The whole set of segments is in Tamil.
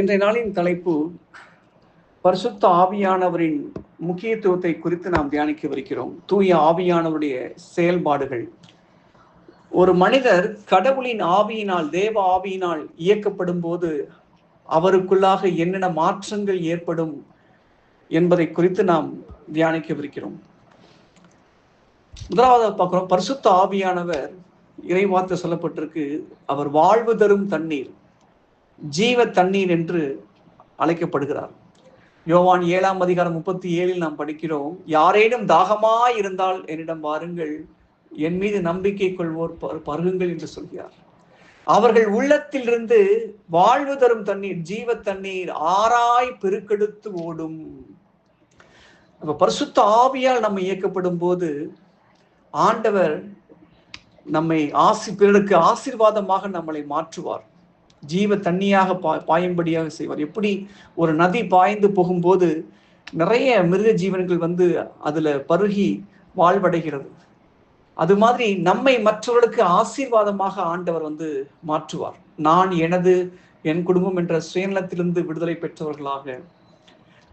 இன்றைய நாளின் தலைப்பு பரிசுத்த ஆவியானவரின் முக்கியத்துவத்தை குறித்து நாம் தியானிக்கவிருக்கிறோம். தூய ஆவியானவருடைய செயல்பாடுகள். ஒரு மனிதர் கடவுளின் ஆவியினால் தேவ ஆவியினால் இயக்கப்படும் போது அவருக்குள்ளாக என்னென்ன மாற்றங்கள் ஏற்படும் என்பதை குறித்து நாம் தியானிக்கவிருக்கிறோம். முதலாவது பார்க்கிறோம். பரிசுத்த ஆவியானவர் இறைவார்த்தை சொல்லப்பட்டிருக்கு அவர் வாழ்வு தரும் தண்ணீர். ஜீவ தண்ணீர் என்று அழைக்கப்படுகிறார். யோவான் ஏழாம் அதிகாரம் முப்பத்தி ஏழில் நாம் படிக்கிறோம் யாரேனும் தாகமாய் இருந்தால் என்னிடம் வாருங்கள் என் மீது நம்பிக்கை கொள்வோர் பருகுங்கள் என்று சொல்கிறார். அவர்கள் உள்ளத்திலிருந்து வாழ்வு தரும் தண்ணீர் ஜீவ தண்ணீர் ஆராய் பெருக்கெடுத்து ஓடும். அப்ப பரிசுத்த ஆவியால் நம்ம இயக்கப்படும் போது ஆண்டவர் நம்மை ஆசி பிறருக்கு ஆசீர்வாதமாக நம்மளை மாற்றுவார். ஜீவ தண்ணியாக பா பாயும்படியாக செய்வார். எப்படி ஒரு நதி பாய்ந்து போகும்போது நிறைய மிருக ஜீவன்கள் வந்து அதுல பருகி வாழ்வடைகிறது. அது மாதிரி நம்மை மற்றவர்களுக்கு ஆசீர்வாதமாக ஆண்டவர் வந்து மாற்றுவார். நான் எனது என் குடும்பம் என்ற சுயநலத்திலிருந்து விடுதலை பெற்றவர்களாக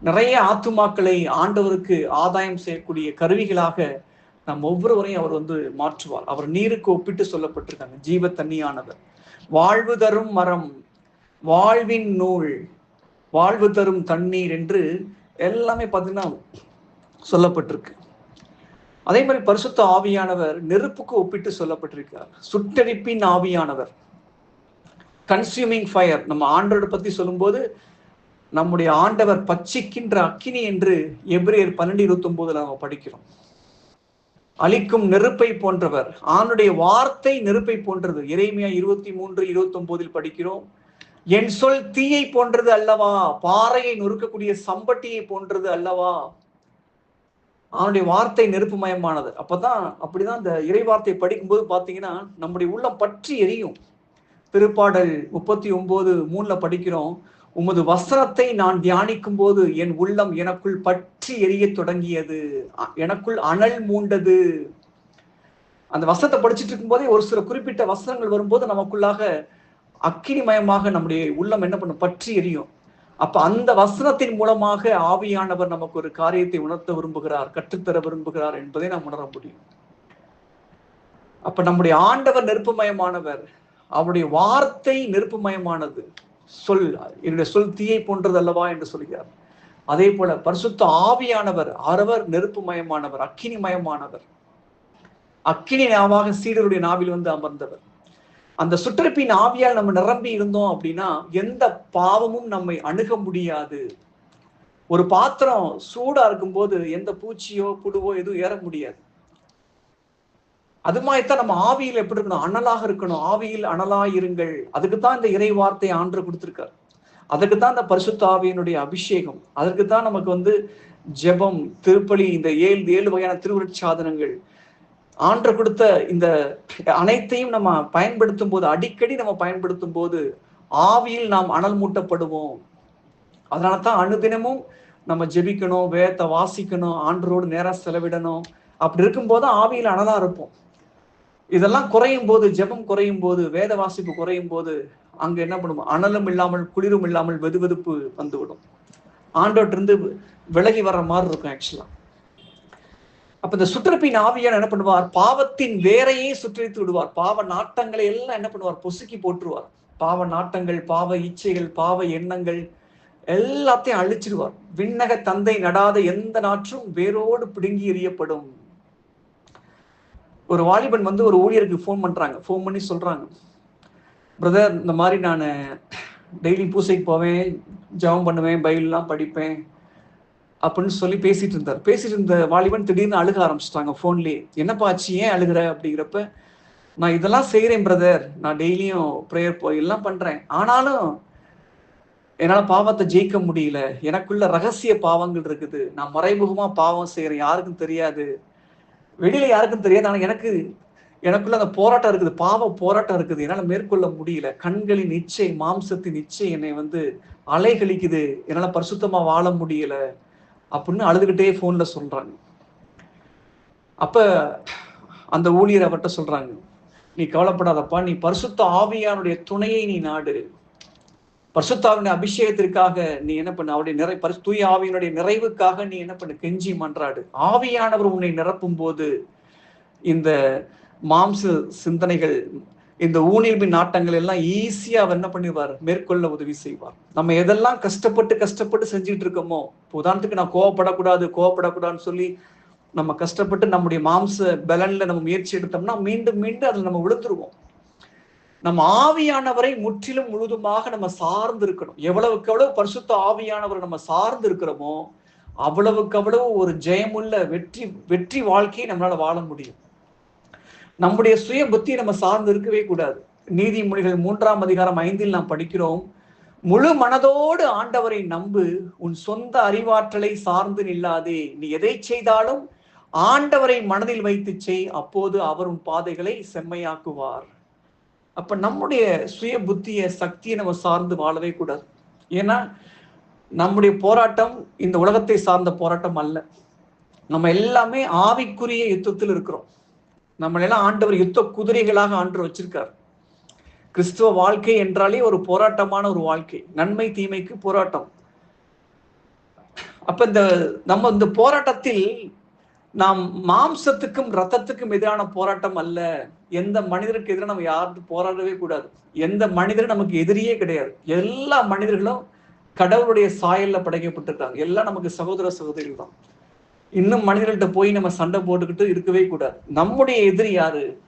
நிறைய ஆத்துமாக்களை ஆண்டவருக்கு ஆதாயம் செய்யக்கூடிய கருவிகளாக நம் ஒவ்வொருவரையும் அவர் வந்து மாற்றுவார். அவர் நீருக்கு ஒப்பிட்டு சொல்லப்பட்டிருக்காங்க. ஜீவ தண்ணியானவர். வாழ்வு தரும் மரம் வாழ்வின் நூல் வாழ்வு தரும் தண்ணீர் என்று எல்லாமே பார்த்தீங்கன்னா சொல்லப்பட்டிருக்கு. அதே மாதிரி பரிசுத்த ஆவியானவர் நெருப்புக்கு ஒப்பிட்டு சொல்லப்பட்டிருக்கிறார் சுட்டரிப்பின் ஆவியானவர். கன்சியூமிங் ஃபயர் நம்ம ஆண்டோட பத்தி சொல்லும்போது நம்முடைய ஆண்டவர் பச்சிக்கின்ற அக்கினி என்று எப்ரியர் பன்னெண்டு இருபத்தி ஒன்பதுல நம்ம படிக்கிறோம். அழிக்கும் நெருப்பை போன்றவர். ஆணுடைய வார்த்தை நெருப்பை போன்றது. இறைமையா இருபத்தி மூன்று இருபத்தி ஒன்பதில் படிக்கிறோம். என் சொல் தீயை போன்றது அல்லவா? பாறையை நொறுக்கக்கூடிய சம்பட்டியை போன்றது அல்லவா? அவனுடைய வார்த்தை நெருப்பு மயமானது. அப்பதான் அப்படிதான் இந்த இறை வார்த்தையை படிக்கும்போது பாத்தீங்கன்னா நம்முடைய உள்ளம் பற்றி எரியும். திருப்பாடல் முப்பத்தி ஒன்பது மூணுல படிக்கிறோம். உமது வசனத்தை நான் தியானிக்கும் போது என் உள்ளம் எனக்குள் பற்றி எரிய தொடங்கியது. எனக்குள் அனல் மூண்டது. அந்த வசனத்தை படிச்சுட்டு இருக்கும்போதே ஒரு சில குறிப்பிட்ட வசனங்கள் வரும்போது நமக்குள்ளாக அக்கினிமயமாக நம்முடைய உள்ளம் என்ன பண்ணும்? பற்றி எரியும். அப்ப அந்த வசனத்தின் மூலமாக ஆவியானவர் நமக்கு ஒரு காரியத்தை உணர்த்த விரும்புகிறார் கற்றுத்தர விரும்புகிறார் என்பதை நாம் உணர முடியும். அப்ப நம்முடைய ஆண்டவர் நெருப்புமயமானவர். அவருடைய வார்த்தை நெருப்புமயமானது. சொல் என்னுடைய சொல் தீயை போன்றது அல்லவா என்று சொல்கிறார். அதே போல பரிசுத்த ஆவியானவர் அறவர் நெருப்பு மயமானவர் அக்கினி மயமானவர் அக்கினி நாவாக சீடருடைய நாவில் வந்து அமர்ந்தவர். அந்த சுற்றப்பின் ஆவியால் நம்ம நிரம்பி இருந்தோம் அப்படின்னா எந்த பாவமும் நம்மை அணுக முடியாது. ஒரு பாத்திரம் சூடா இருக்கும்போது எந்த பூச்சியோ புழுவோ எதுவும் ஏற முடியாது. அது மாதிரிதான் நம்ம ஆவியில் எப்படி இருக்கணும்? அனலாக இருக்கணும். ஆவியில் அனலாயிருங்கள். அதுக்கு தான் இந்த இறை வார்த்தை ஆண்டு கொடுத்துருக்கார். அதுக்கு தான் இந்த பரிசுத்தாவியினுடைய அபிஷேகம். அதற்கு தான் நமக்கு வந்து ஜெபம் திருப்பலி இந்த ஏழு ஏழு வகையான திருவருட்சாதனங்கள். ஆண்டு கொடுத்த இந்த அனைத்தையும் நம்ம பயன்படுத்தும் போது அடிக்கடி நம்ம பயன்படுத்தும் போது ஆவியில் நாம் அனல் மூட்டப்படுவோம். அதனால தான் அனுதினமும் நம்ம ஜெபிக்கணும் வேதத்தை வாசிக்கணும் ஆண்டரோடு நேரம் செலவிடணும். அப்படி இருக்கும்போது ஆவியில் அனலா இருப்போம். இதெல்லாம் குறையும் போது ஜெபம் குறையும் போது வேத வாசிப்பு குறையும் போது அங்க என்ன பண்ணுவோம் அனலும் இல்லாமல் குளிரும் இல்லாமல் வெதுவெதுப்பு வந்துவிடும். ஆண்டோட்டிருந்து விலகி வர்ற மாதிரி இருக்கும் ஆக்சுவலா அப்ப இந்த சுற்றப்பின் ஆவியான என்ன பண்ணுவார்? பாவத்தின் வேரையே சுற்றித்து விடுவார். பாவ நாட்டங்களை எல்லாம் என்ன பண்ணுவார்? பொசுக்கி போட்டுருவார் பாவ நாட்டங்கள் பாவ இச்சைகள் பாவ எண்ணங்கள் எல்லாத்தையும் அழிச்சிடுவார். விண்ணக தந்தை நடாத எந்த நாற்றும் வேரோடு பிடுங்கி எறியப்படும். ஒரு வாலிபன் வந்து ஒரு ஊழியருக்கு ஃபோன் பண்றாங்க. ஃபோன் பண்ணி சொல்றாங்க. பிரதர் இந்த மாதிரி நான் டெய்லி பூசைக்கு போவேன் ஜபம் பண்ணுவேன் பைபிள்லாம் படிப்பேன் அப்படின்னு சொல்லி பேசிட்டு இருந்தார். பேசிட்டு இருந்த வாலிபன் திடீர்னு அழுக ஆரம்பிச்சிட்டாங்க ஃபோன்லேயே என்னப்பா ஆச்சு? ஏன் அழுகிற? அப்படிங்கிறப்ப நான் இதெல்லாம் செய்கிறேன் பிரதர் நான் டெய்லியும் ப்ரேயர் போய் எல்லாம் பண்ணுறேன் ஆனாலும் என்னால் பாவத்தை ஜெயிக்க முடியல. எனக்குள்ள ரகசிய பாவங்கள் இருக்குது. நான் மறைமுகமாக பாவம் செய்கிறேன் யாருக்கும் தெரியாது. வெளியில யாருக்கும் தெரியாது. ஆனால் எனக்கு எனக்குள்ள அந்த போராட்டம் இருக்குது பாவ போராட்டம் இருக்குது. என்னால் மேற்கொள்ள முடியல. கண்களின் இச்சை மாம்சத்தின் இச்சை என்னை வந்து அலைகழிக்குது. என்னால் பரிசுத்தமா வாழ முடியல அப்படின்னு அழுதுகிட்டே போன்ல சொல்றாங்க. அப்ப அந்த ஊழியர் அவர்கிட்ட சொல்றாங்க நீ கவலைப்படாதப்பா. நீ பரிசுத்த ஆவியானுடைய துணையை நீ நாடு. பரிசுத்தாவினுடைய அபிஷேகத்திற்காக நீ என்ன பண்ண? அவருடைய நிறை பரிசு தூய ஆவியினுடைய நிறைவுக்காக நீ என்ன பண்ண? கெஞ்சி மன்றாடு. ஆவியானவர் உன்னை நிரப்பும் போது இந்த மாம்ச சிந்தனைகள் இந்த ஊனியல்பின் நாட்டங்கள் எல்லாம் ஈஸியா அவர் என்ன பண்ணிடுவார்? மேற்கொள்ள உதவி செய்வார். நம்ம எதெல்லாம் கஷ்டப்பட்டு கஷ்டப்பட்டு செஞ்சுட்டு இருக்கோமோ இப்போ உதாரணத்துக்கு நான் கோவப்படக்கூடாது கோவப்படக்கூடாதுன்னு சொல்லி நம்ம கஷ்டப்பட்டு நம்முடைய மாம்ச பலன்ல நம்ம முயற்சி எடுத்தோம்னா மீண்டும் மீண்டும் அதில் நம்ம விழுந்துருவோம். நம்ம ஆவியானவரை முற்றிலும் முழுதுமாக நம்ம சார்ந்து இருக்கணும் எவ்வளவுக்கு எவ்வளவு பரிசுத்த ஆவியானவரை நம்ம சார்ந்து இருக்கிறோமோ அவ்வளவுக்கு அவ்வளவு ஒரு ஜெயமுள்ள வெற்றி வெற்றி வாழ்க்கையை நம்மளால வாழ முடியும். நம்முடைய சுய புத்தியை நம்ம சார்ந்து இருக்கவே கூடாது. நீதிமொழிகள் மூன்றாம் அதிகாரம் ஐந்தில் நாம் படிக்கிறோம். முழு மனதோடு ஆண்டவரை நம்பு உன் சொந்த அறிவாற்றலை சார்ந்து நில்லாதே. நீ எதை செய்தாலும் ஆண்டவரை மனதில் வைத்து செய் அப்போது அவர் உன் பாதைகளை செம்மையாக்குவார். அப்ப நம்முடைய சுய புத்திய சக்தியை நம்ம சார்ந்து வாழவே கூடாது. ஏன்னா நம்முடைய போராட்டம் இந்த உலகத்தை சார்ந்த போராட்டம் அல்ல. நம்ம எல்லாமே ஆவிக்குரிய யுத்தத்தில் இருக்கிறோம். நம்மளெல்லாம் ஆண்டவர் யுத்த குதிரைகளாக ஆண்டு வச்சிருக்கார். கிறிஸ்துவ வாழ்க்கை என்றாலே ஒரு போராட்டமான ஒரு வாழ்க்கை. நன்மை தீமைக்கு போராட்டம். அப்ப இந்த நம்ம இந்த போராட்டத்தில் நாம் மாம்சத்துக்கும் ரத்தத்துக்கும் எதிரான போராட்டம் அல்ல. எந்த மனிதருக்கு எதிராக நம்ம யாரும் போராடவே கூடாது. எந்த மனிதரும் நமக்கு எதிரியே கிடையாது. எல்லா மனிதர்களும் கடவுளுடைய சாயல்ல படைக்கப்பட்டிருக்காங்க. எல்லாம் நமக்கு சகோதர சகோதரிகள் தான். இன்னும் மனிதர்கள்ட்ட போய் நம்ம சண்டை போட்டுக்கிட்டு இருக்கவே கூடாது. நம்முடைய எதிரி யாரு?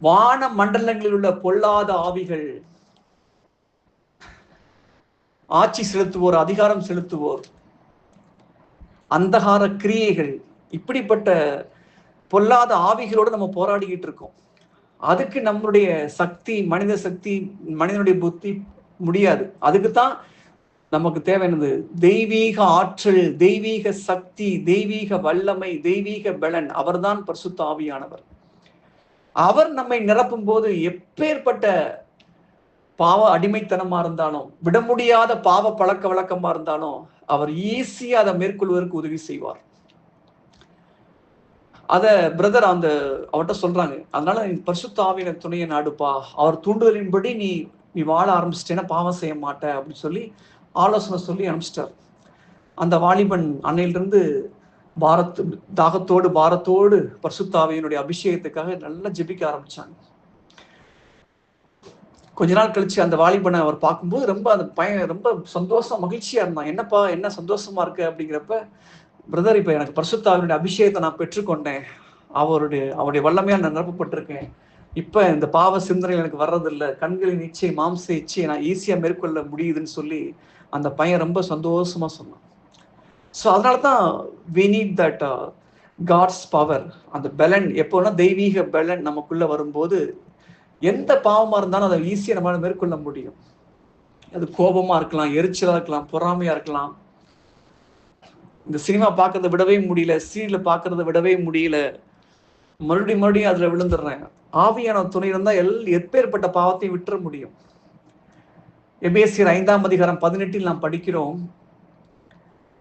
வான மண்டலங்களில் உள்ள பொல்லாத ஆவிகள். ஆட்சி செலுத்துவோர் அதிகாரம் செலுத்துவோர். அந்தகார கிரியைகள். இப்படிப்பட்ட பொல்லாத ஆவிகளோடு நம்ம போராடிக்கிட்டு இருக்கோம். அதுக்கு நம்மளுடைய சக்தி மனித சக்தி மனிதனுடைய புத்தி முடியாது. அதுக்கு தான் நமக்கு தேவையானது தெய்வீக ஆற்றல் தெய்வீக சக்தி தெய்வீக வல்லமை தெய்வீக பலன். அவர்தான் பரிசுத்த ஆவியானவர். அவர் நம்மை நிரப்பும் போது எப்பேற்பட்ட பாவ அடிமைத்தனமா இருந்தாலும் விட முடியாத பாவ பழக்க வழக்கமா இருந்தாலும் அவர் ஈஸியா அதை மேற்கொள்வதற்கு உதவி செய்வார். அத பிரதர் அந்த அவர்கிட்ட சொல்றாங்க. அதனால நீ பரிசுத்த ஆவியின துணையை நாடுப்பா. அவர் தூண்டுதலின்படி நீ நீ வாழ ஆரம்பிச்சிட்டேன்னா பாவம் செய்ய மாட்ட அப்படின்னு சொல்லி ஆலோசனை சொல்லி அனுப்பிச்சிட்டார். அந்த வாலிபன் அன்னையிலிருந்து பாரத் தாகத்தோடு பாரத்தோடு பர்சுத்தாவையினுடைய அபிஷேகத்துக்காக நல்லா ஜெபிக்க ஆரம்பிச்சாங்க. கொஞ்ச நாள் கழிச்சு அந்த வாலிபனை அவர் பார்க்கும்போது ரொம்ப அந்த பையன் ரொம்ப சந்தோஷம் மகிழ்ச்சியா இருந்தான். என்னப்பா என்ன சந்தோஷமா இருக்கு? அப்படிங்கிறப்ப பிரதர் இப்ப எனக்கு பரிசுத்தாவினுடைய அபிஷேகத்தை நான் பெற்றுக்கொண்டேன். அவருடைய அவருடைய வல்லமையால் நான் நிரப்பப்பட்டிருக்கேன். இப்ப இந்த பாவ சிந்தனை எனக்கு வர்றதில்ல. கண்களின் இச்சை மாம்ச இச்சையை நான் ஈஸியா மேற்கொள்ள முடியுதுன்னு சொல்லி அந்த பையன் ரொம்ப சந்தோஷமா சொன்னான். ஸோ அதனால தான் we need that God's power அந்த பலன் எப்போனா தெய்வீக பலன் நமக்குள்ள வரும்போது எந்த பாவமாக இருந்தாலும் அதை ஈஸியாக நம்மளால் மேற்கொள்ள முடியும். அது கோபமாக இருக்கலாம் எரிச்சலாக இருக்கலாம் பொறாமையாக இருக்கலாம். இந்த சினிமா பார்க்கறத விடவே முடியல சீரியல் பார்க்கறத விடவே முடியல. மறுபடியும் மறுபடியும் அதில் விழுந்துடுறேன். ஆவியான துணை இருந்தால் எல் எப்பேற்பட்ட பாவத்தையும் விட்டுற முடியும். எபேசியர் ஐந்தாம் அதிகாரம் பதினெட்டில் நாம் படிக்கிறோம்.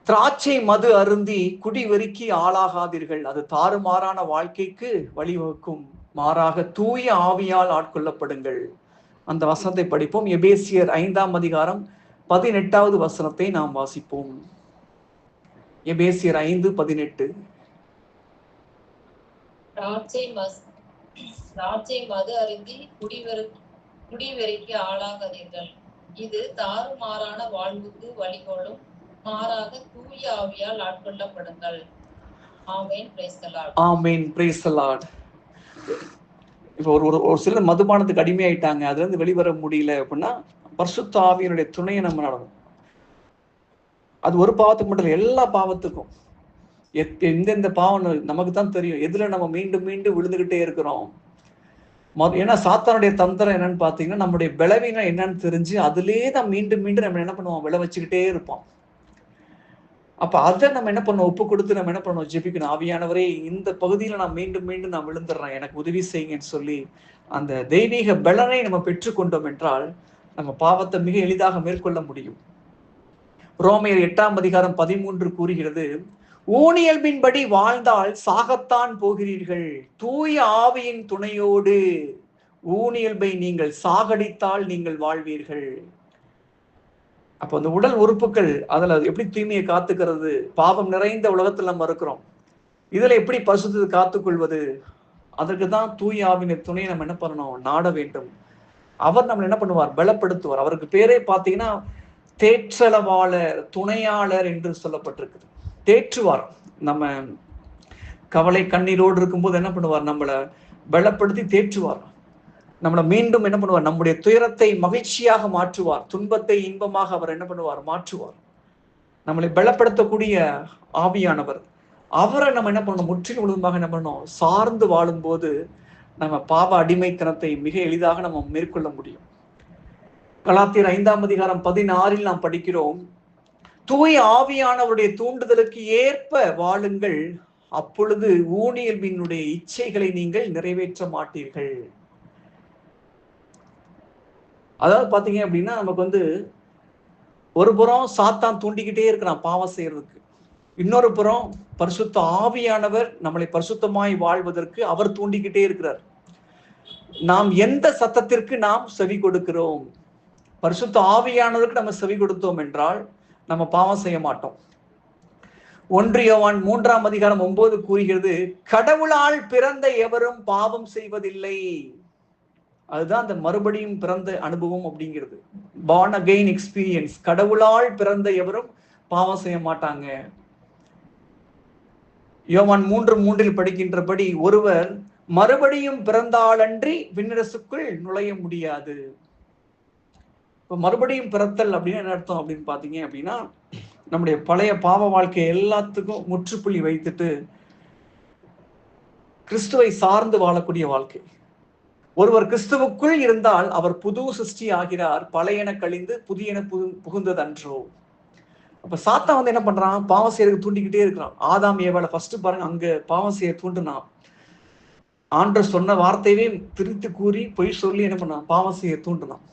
திராட்சை மது அருந்தி குடி வெறுக்கி ஆளாகாதீர்கள். அது தாறுமாறான வாழ்க்கைக்கு வழிவகுக்கும். மாறாக தூய ஆவியால் ஆட்கொள்ளப்படுங்கள். அந்த வசனத்தை படிப்போம். எபேசியர் ஐந்தாம் அதிகாரம் பதினெட்டாவது வசனத்தை நாம் வாசிப்போம். எபேசியர் ஐந்து பதினெட்டு. திராட்சை திராட்சை மது அருந்தி குடிவெறு குடிவெறிக்கு ஆளாகாதீர்கள். இது தாறுமாறான வாழ்வுக்கு வழிகோலும் மாறாக தூய ஆவியால் ஆட்கொள்ளப்படுங்கள். ஆமேன். பிரைஸ் தி லார்ட் இப்போ ஒரு ஒரு- ஒரு சிலர் மதுபானத்துக்கு அடிமையாயிட்டாங்க. அதுல இருந்து வெளிவர முடியல அப்படின்னா பரிசுத்த ஆவியனுடைய துணையை நம்ம நடணும். அது ஒரு பாவத்துக்கு மட்டும் இல்லை எல்லா பாவத்துக்கும். எத்- எந்தெந்த பாவம் நமக்கு தான் தெரியும். எதுல நம்ம மீண்டும் மீண்டும் விழுந்துகிட்டே இருக்கிறோம்? ஏன்னா சாத்தானுடைய தந்திரம் என்னன்னு பார்த்தீங்கன்னா நம்முடைய பலவீனம் என்னன்னு தெரிஞ்சு அதிலே தான் மீண்டும் மீண்டும் நம்ம என்ன பண்ணுவோம்? விளை வச்சுக்கிட்டே இருப்போம். அப்ப அதை நம்ம என்ன பண்ணணும் ஒப்பு கொடுத்து நம்ம என்ன பண்ணுவோம்? ஜெபிக்கணும். ஆவியானவரே இந்த பகுதியில நான் மீண்டும் மீண்டும் நான் விழுந்துடுறேன். எனக்கு உதவி செய்யுங்கன்னு சொல்லி அந்த தெய்வீக பலனை நம்ம பெற்றுக்கொண்டோம் என்றால் நம்ம பாவத்தை மிக எளிதாக மேற்கொள்ள முடியும். ரோமையர் எட்டாம் அதிகாரம் பதிமூன்று கூறுகிறது ஊனியல்பின்படி வாழ்ந்தால் சாகத்தான் போகிறீர்கள். தூய ஆவியின் துணையோடு ஊனியல்பை நீங்கள் சாகடித்தால் நீங்கள் வாழ்வீர்கள். அப்போ அந்த உடல் உறுப்புகள் அதில் எப்படி தூய்மையை காத்துக்கிறது? பாவம் நிறைந்த உலகத்தில் நம்ம இருக்கிறோம். இதில் எப்படி பசுத்து காத்துக்கொள்வது? அதற்கு தான் தூய் ஆவின துணையை நம்ம என்ன பண்ணணும்? நாட வேண்டும். அவர் நம்மளை என்ன பண்ணுவார்? பலப்படுத்துவார். அவருக்கு பேரே பார்த்தீங்கன்னா தேற்றளவாளர் துணையாளர் என்று சொல்லப்பட்டிருக்குது. தேற்றுவார். நம்ம கவலை கண்ணீரோடு இருக்கும்போது என்ன பண்ணுவார்? நம்மளை பலப்படுத்தி தேற்றுவார். நம்மளை மீண்டும் என்ன பண்ணுவார்? நம்முடைய துயரத்தை மகிழ்ச்சியாக மாற்றுவார். துன்பத்தை இன்பமாக அவர் என்ன பண்ணுவார்? மாற்றுவார். நம்மளை பலப்படுத்தக்கூடிய ஆவியானவர். அவரை நம்ம என்ன பண்ணணும்? முற்றிலும் முழுவதுமாக என்ன பண்ணணும்? சார்ந்து வாழும்போது நம்ம பாவ அடிமைத்தனத்தை மிக எளிதாக நம்ம மேற்கொள்ள முடியும். கலாத்தியர் ஐந்தாம் அதிகாரம் பதினாறில் நாம் படிக்கிறோம் தூய் ஆவியானவருடைய தூண்டுதலுக்கு ஏற்ப வாழுங்கள். அப்பொழுது ஊனியல்வினுடைய இச்சைகளை நீங்கள் நிறைவேற்ற மாட்டீர்கள். அதாவது பாத்தீங்க அப்படின்னா நமக்கு வந்து ஒரு புறம் சாத்தான் தூண்டிக்கிட்டே இருக்கிறான் பாவம் செய்யறதுக்கு. இன்னொரு புறம் பரிசுத்த ஆவியானவர் நம்மளை பரிசுத்தமாய் வாழ்வதற்கு அவர் தூண்டிக்கிட்டே இருக்கிறார். நாம் எந்த சத்தத்திற்கு நாம் செவி கொடுக்கிறோம்? பரிசுத்த ஆவியானவருக்கு நம்ம செவி கொடுத்தோம் என்றால் நம்ம பாவம் செய்ய மாட்டோம். ஒன்று யோவான் மூன்றாம் அதிகாரம் ஒன்பது கூறுகிறது கடவுளால் பிறந்த எவரும் பாவம் செய்வதில்லை. அதுதான் அந்த மறுபடியும் பிறந்த அனுபவம் அப்படிங்கிறது. பார்ன் அகெயின் எக்ஸ்பீரியன்ஸ் கடவுளால் பிறந்த எவரும் பாவம் செய்ய மாட்டாங்க. யோவான் மூன்று மூன்றில் படிக்கின்றபடி ஒருவர் மறுபடியும் பிறந்தாலன்றி விண்ணரசுக்குள் நுழைய முடியாது. இப்போ மறுபடியும் பிறத்தல் அப்படின்னு என்ன அர்த்தம் அப்படின்னு பார்த்தீங்க அப்படின்னா நம்முடைய பழைய பாவ வாழ்க்கை எல்லாத்துக்கும் முற்றுப்புள்ளி வைத்துட்டு கிறிஸ்துவை சார்ந்து வாழக்கூடிய வாழ்க்கை. ஒருவர் கிறிஸ்துவுக்குள் இருந்தால் அவர் புது சிருஷ்டி ஆகிறார் பழையன கழிந்து புதியன புகு புகுந்தது அன்றோ அப்ப சாத்தா வந்து என்ன பண்றான்? பாவம் செய்யறதுக்கு தூண்டிக்கிட்டே இருக்கிறான். ஆதாம் ஏவால ஃபர்ஸ்ட் பாருங்க அங்க பாவம் செய்ய தூண்டுனான். ஆண்டர் சொன்ன வார்த்தையவே பிரித்து கூறி பொய் சொல்லி என்ன பண்ணான்? பாவம் செய்ய தூண்டுனான்.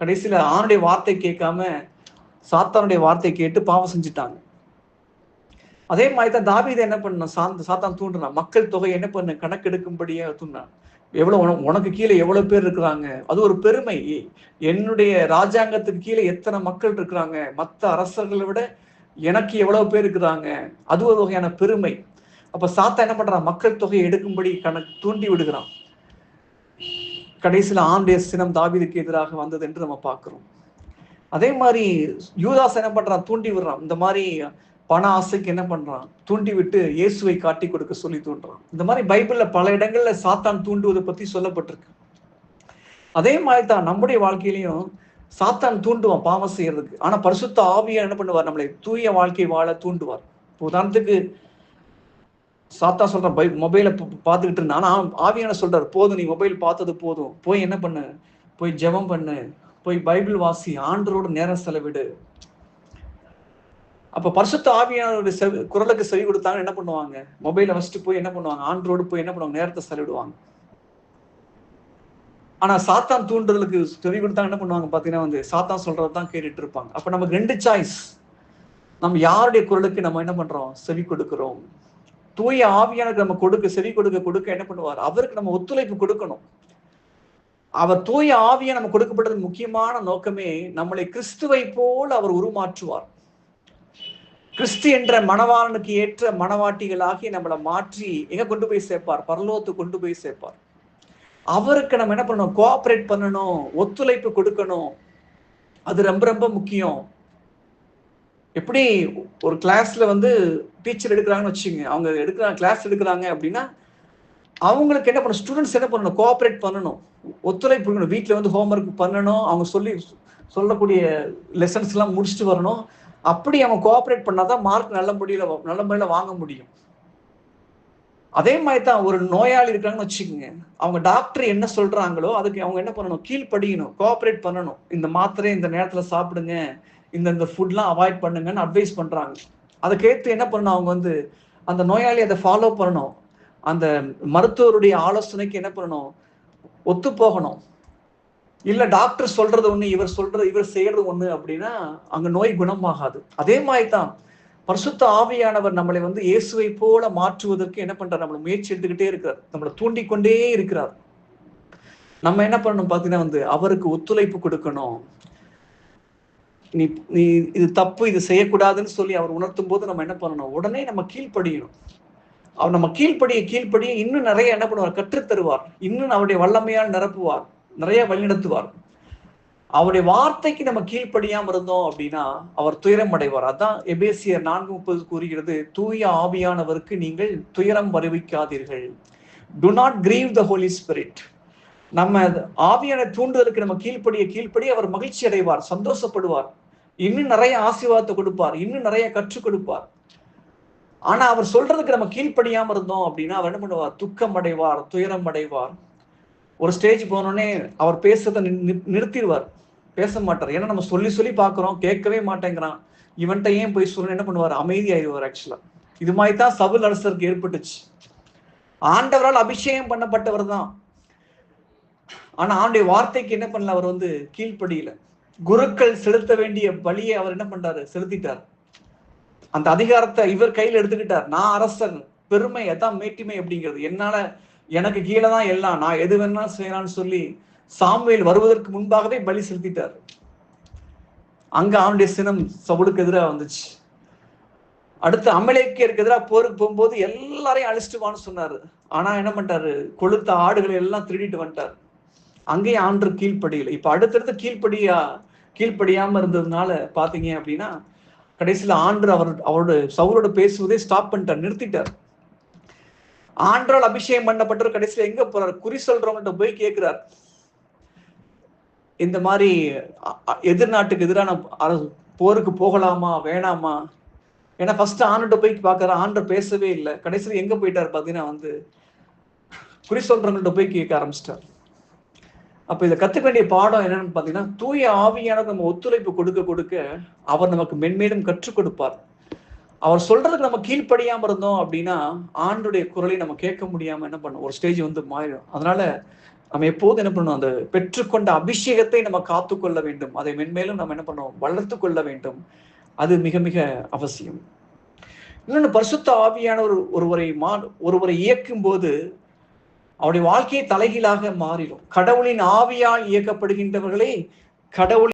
கடைசியில் ஆணுடைய வார்த்தை கேட்காம சாத்தானுடைய வார்த்தை கேட்டு பாவம் செஞ்சுட்டாங்க. அதே மாதிரி தான் தாபீதை என்ன பண்ண சாந்த சாத்தான் தூண்டுனான் மக்கள் தொகை என்ன பண்ண? கணக்கெடுக்கும்படியா தூண்டான் எவ்வளவு உனக்கு உனக்கு கீழே எவ்வளவு பேர் இருக்கிறாங்க? அது ஒரு பெருமை. என்னுடைய ராஜாங்கத்துக்கு கீழே எத்தனை மக்கள் இருக்கிறாங்க? மற்ற அரசர்களை விட எனக்கு எவ்வளவு பேர் இருக்கிறாங்க? அது ஒரு வகையான பெருமை. அப்ப சாத்தா என்ன பண்றான்? மக்கள் தொகையை எடுக்கும்படி கணக்கு தூண்டி விடுகிறான். கடைசியில் ஆண்டுடைய சினம் தாவிதுக்கு எதிராக வந்தது என்று நம்ம பார்க்குறோம். அதே மாதிரி யூதாஸ் என்ன பண்ணுறான் தூண்டி விடுறான். இந்த மாதிரி பண ஆசைக்கு என்ன பண்ணுறான் தூண்டி விட்டு இயேசுவை காட்டி கொடுக்க சொல்லி தூண்டுறான். இந்த மாதிரி பைபிளில் பல இடங்களில் சாத்தான் தூண்டுவதை பற்றி சொல்லப்பட்டிருக்கு. அதே மாதிரி தான் நம்முடைய வாழ்க்கையிலையும் சாத்தான் தூண்டுவான் பாவம் செய்யறதுக்கு. ஆனால் பரிசுத்த ஆவியா என்ன பண்ணுவார்? நம்மளை தூய வாழ்க்கை வாழ தூண்டுவார். உதாரணத்துக்கு சாத்தா சொல்ற பை மொபைலை பார்த்துக்கிட்டு இருந்தா. ஆனா ஆவியான சொல்றாரு போதும் நீ மொபைல் பார்த்தது போதும். போய் என்ன பண்ணு? போய் ஜெபம் பண்ணு. போய் பைபிள் வாசி ஆண்டரோட நேரம் செலவிடு. அப்ப பரிசுத்த ஆவியானோட செவி குரலுக்கு செவி கொடுத்தாங்க என்ன பண்ணுவாங்க? மொபைலை வச்சுட்டு போய் என்ன பண்ணுவாங்க? ஆண்டரோடு போய் என்ன பண்ணுவாங்க? நேரத்தை செலவிடுவாங்க. ஆனா சாத்தான் தூண்டுதலுக்கு செவி கொடுத்தாங்க என்ன பண்ணுவாங்க பாத்தீங்கன்னா வந்து சாத்தான் சொல்றதுதான் கேட்டுட்டு இருப்பாங்க. அப்ப நமக்கு ரெண்டு சாய்ஸ் நம்ம யாருடைய குரலுக்கு நம்ம என்ன பண்றோம்? செவி கொடுக்கிறோம். தூய ஆவியானது நம்ம கொடுக்க செவி கொடுக்க கொடுக்க என்ன பண்ணுவார்? அவருக்கு நம்ம ஒத்துழைப்பு கொடுக்கணும். அவர் தூய ஆவியை நம்ம கொடுக்கப்பட்டது முக்கியமான நோக்கமே நம்மளை கிறிஸ்துவை போல் அவர் உருமாற்றுவார். கிறிஸ்து என்ற மணவாளனுக்கு ஏற்ற மணவாட்டிகளாகி நம்மளை மாற்றி எங்க கொண்டு போய் சேர்ப்பார்? பரலோத்து கொண்டு போய் சேர்ப்பார். அவருக்கு நம்ம என்ன பண்ணணும்? கோஆபரேட் பண்ணணும் ஒத்துழைப்பு கொடுக்கணும். அது ரொம்ப ரொம்ப முக்கியம். எப்படி ஒரு கிளாஸ்ல வந்து டீச்சர் எடுக்கிறாங்கன்னு வச்சுங்க அவங்க எடுக்கிறாங்க கிளாஸ் எடுக்கிறாங்க அப்படின்னா அவங்களுக்கு என்ன பண்ணணும்? ஸ்டூடெண்ட்ஸ் என்ன பண்ணணும்? கோஆப்ரேட் பண்ணணும். ஒத்துழைப்பு கொடுக்கணும் வீட்டில் வந்து ஹோம்ஒர்க் பண்ணணும். அவங்க சொல்லி சொல்லக்கூடிய லெசன்ஸ் எல்லாம் முடிச்சுட்டு வரணும். அப்படி அவங்க கோஆபரேட் பண்ணாதான் மார்க் நல்ல முறையில் நல்ல முறையில் வாங்க முடியும். அதே மாதிரி தான் ஒரு நோயாளி இருக்காங்கன்னு வச்சுக்கோங்க. அவங்க டாக்டர் என்ன சொல்றாங்களோ அதுக்கு அவங்க என்ன பண்ணணும்? கீழ்ப்படியணும். கோஆப்ரேட் பண்ணணும். இந்த மாத்திரை இந்த நேரத்தில் சாப்பிடுங்க. இந்த இந்த ஃபுட்லாம் அவாய்ட் பண்ணுங்கன்னு அட்வைஸ் பண்ணுறாங்க அதுக்கேற்று என்ன பண்ணணும்? அவங்க வந்து அந்த நோயாளி அதை ஃபாலோ பண்ணணும். அந்த மருத்துவருடைய ஆலோசனைக்கு என்ன பண்ணணும்? ஒத்து போகணும். இல்லை டாக்டர் சொல்றது ஒன்று இவர் சொல்றது இவர் செய்யறது ஒன்று அப்படின்னா அங்கே நோய் குணமாகாது. அதே மாதிரி தான் பரிசுத்த ஆவியானவர் நம்மளை வந்து இயேசுவை போல மாற்றுவதற்கு என்ன பண்றார்? நம்மளை முயற்சி எடுத்துக்கிட்டே இருக்கிறார். நம்மளை தூண்டிக்கொண்டே இருக்கிறார். நம்ம என்ன பண்ணணும்? பார்த்தீங்கன்னா வந்து அவருக்கு ஒத்துழைப்பு கொடுக்கணும். நீ நீ இது தப்பு இது செய்யக்கூடாதுன்னு சொல்லி அவர் உணர்த்தும் போது நம்ம என்ன பண்ணணும்? உடனே நம்ம கீழ்ப்படியணும். அவர் நம்ம கீழ்ப்படிய கீழ்ப்படிய இன்னும் நிறைய என்ன பண்ணுவார்? கற்றுத்தருவார். இன்னும் அவருடைய வல்லமையால் நிரப்புவார். நிறைய வழிநடத்துவார். அவருடைய வார்த்தைக்கு நம்ம கீழ்ப்படியாம இருந்தோம் அப்படின்னா அவர் துயரம் அடைவார். அதான் எபேசியர் நான்கு முப்பது கூறுகிறது தூய ஆவியானவருக்கு நீங்கள் துயரம் வருவிக்காதீர்கள். Do not grieve the Holy Spirit நம்ம ஆவியான தூண்டுதலுக்கு நம்ம கீழ்ப்படிய கீழ்ப்படி அவர் மகிழ்ச்சி அடைவார் சந்தோஷப்படுவார். இன்னும் நிறைய ஆசீர்வாதத்தை கொடுப்பார் இன்னும் நிறைய கற்றுக் கொடுப்பார். ஆனா அவர் சொல்றதுக்கு நம்ம கீழ்ப்படியாம இருந்தோம் அப்படின்னா அவர் என்ன பண்ணுவார்? துக்கம் அடைவார் துயரம் அடைவார். ஒரு ஸ்டேஜ் போனோடனே அவர் பேசுறதை நின்- நிறுத்திடுவார். பேச மாட்டார். ஏன்னா நம்ம சொல்லி சொல்லி பார்க்குறோம் கேட்கவே மாட்டேங்கிறான். இவன்கிட்ட ஏன் போய் சொல்லணும்? என்ன பண்ணுவார்? அமைதியாயிருவார் ஆக்சுவலா இது மாதிரி தான் சவுல் அரசருக்கு ஏற்பட்டுச்சு. ஆண்டவரால் அபிஷேகம் பண்ணப்பட்டவர் தான். ஆனா ஆண்டுடைய வார்த்தைக்கு என்ன பண்ணல? அவர் வந்து கீழ்ப்படியில. குருக்கள் செலுத்த வேண்டிய பலியை அவர் என்ன பண்றாரு? செலுத்திட்டார். அந்த அதிகாரத்தை இவர் கையில் எடுத்துக்கிட்டார். நான் அரசன் பெருமை அதான் மேட்டிமை அப்படிங்கிறது. என்னால எனக்கு கீழே தான் எல்லாம். நான் எது வேணாலும் செய்யலாம்னு சொல்லி சாமுவேல் வருவதற்கு முன்பாகவே பலி செலுத்திட்டார். அங்க அவனுடைய சினம் சவுலுக்கு எதிராக வந்துச்சு. அடுத்து அமலேக்கியருக்கு எதிராக போருக்கு போகும்போது எல்லாரையும் அழிச்சிட்டு வான்னு சொன்னாரு. ஆனா என்ன பண்ணிட்டாரு? கொளுத்த ஆடுகளை எல்லாம் திருடிட்டு வந்துட்டார். அங்கேயும் ஆண்டு கீழ்ப்படியில். இப்போ அடுத்தடுத்து கீழ்ப்படியா கீழ்ப்படியாம இருந்ததுனால பாத்தீங்க அப்படின்னா கடைசியில் ஆண்டு அவர் அவரோட சவுலோட பேசுவதே ஸ்டாப் பண்ணிட்டார் நிறுத்திட்டார். ஆண்டால் அபிஷேகம் பண்ணப்பட்டவர் கடைசியில் எங்க போறார்? குறி சொல்றவங்கள்ட்ட போய் கேட்கிறார் இந்த மாதிரி எதிர்நாட்டுக்கு எதிரான அரசு போருக்கு போகலாமா வேணாமா? ஏன்னா ஃபர்ஸ்ட் ஆண்டுகிட்ட போய் பார்க்கற ஆண்டர் பேசவே இல்லை. கடைசியில் எங்க போயிட்டார் பார்த்தீங்கன்னா வந்து குறி சொல்றவங்கள்ட்ட போய் கேட்க ஆரம்பிச்சிட்டார். அப்ப இதை கத்துக்க வேண்டிய பாடம் என்னன்னு பார்த்தீங்கன்னா தூய ஆவியானவர் நம்ம ஒத்துழைப்பு கொடுக்க கொடுக்க அவர் நமக்கு மென்மேலும் கற்றுக் கொடுப்பார். அவர் சொல்றதுக்கு நம்ம கீழ்ப்படியாம இருந்தோம் அப்படின்னா ஆண்டுடைய குரலை நம்ம கேட்க முடியாம என்ன பண்ணும்? ஒரு ஸ்டேஜ் வந்து மாறிடும். அதனால நம்ம எப்போதும் என்ன பண்ணணும்? அந்த பெற்றுக்கொண்ட அபிஷேகத்தை நம்ம காத்துக்கொள்ள வேண்டும். அதை மென்மேலும் நம்ம என்ன பண்ணுவோம் வளர்த்து கொள்ள வேண்டும். அது மிக மிக அவசியம். இன்னொன்று பரிசுத்த ஆவியான ஒரு ஒருவரை மா ஒருவரை இயக்கும் போது அவருடைய வாழ்க்கையை தலைகீழாக மாறிடும். கடவுளின் ஆவியால் இயக்கப்படுகின்றவர்களே கடவுள்